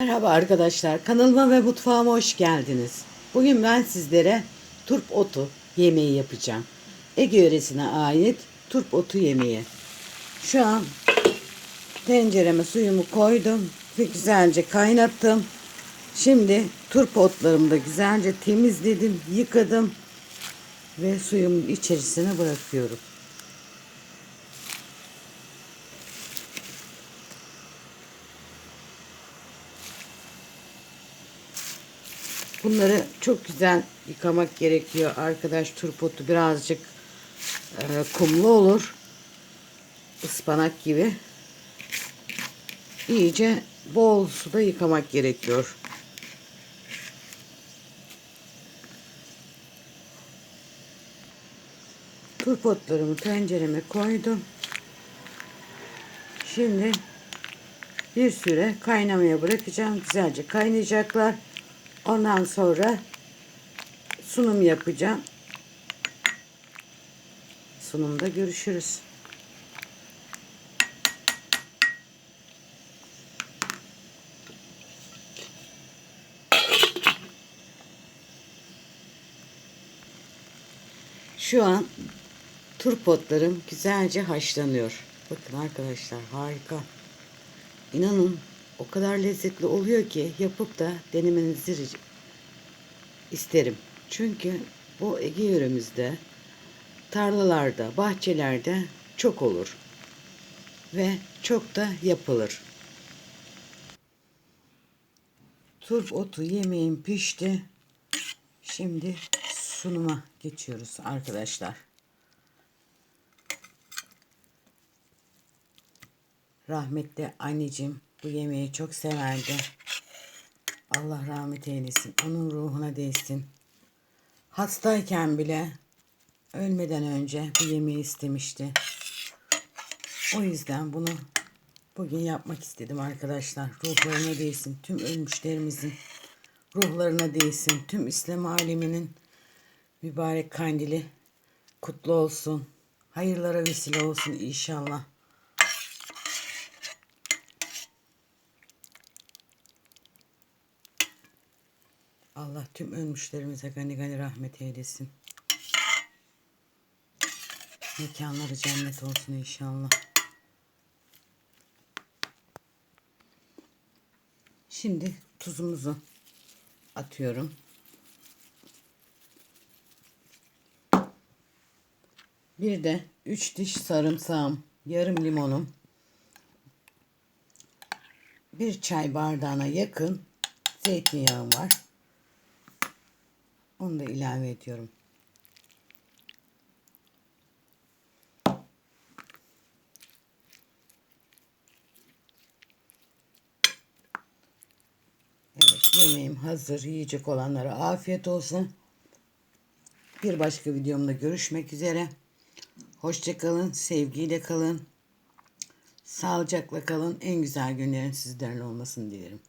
Merhaba arkadaşlar, kanalıma ve mutfağıma hoş geldiniz. Bugün ben sizlere turp otu yemeği yapacağım. Ege yöresine ait turp otu yemeği. Şu an tencereme suyumu koydum ve güzelce kaynattım. Şimdi turp otlarımı da güzelce temizledim, yıkadım ve suyumun içerisine bırakıyorum. Bunları çok güzel yıkamak gerekiyor arkadaş. Turpotu birazcık e, kumlu olur. Ispanak gibi. İyice bol suda yıkamak gerekiyor. Turpotlarımı tencereme koydum. Şimdi bir süre kaynamaya bırakacağım. Güzelce kaynayacaklar. Ondan sonra sunum yapacağım. Sunumda görüşürüz. Şu an turpotlarım güzelce haşlanıyor. Bakın arkadaşlar harika. İnanın o kadar lezzetli oluyor ki yapıp da denemenizi isterim. Çünkü bu Ege yöremizde tarlalarda, bahçelerde çok olur. Ve çok da yapılır. Turp otu yemeğim pişti. Şimdi sunuma geçiyoruz arkadaşlar. Rahmetli anneciğim bu yemeği çok severdi. Allah rahmet eylesin. Onun ruhuna değsin. Hastayken bile ölmeden önce bu yemeği istemişti. O yüzden bunu bugün yapmak istedim arkadaşlar. Ruhlarına değsin. Tüm ölmüşlerimizin ruhlarına değsin. Tüm İslam aleminin mübarek kandili kutlu olsun. Hayırlara vesile olsun inşallah. Allah tüm ölmüşlerimize gani gani rahmet eylesin. Mekanları cennet olsun inşallah. Şimdi tuzumuzu atıyorum. Bir de 3 diş sarımsağım, yarım limonum, bir çay bardağına yakın zeytinyağım var. Onu da ilave ediyorum. Evet yemeğim hazır. Yiyecek olanlara afiyet olsun. Bir başka videomda görüşmek üzere. Hoşçakalın. Sevgiyle kalın. Sağlıcakla kalın. En güzel günlerin sizlerle olmasını dilerim.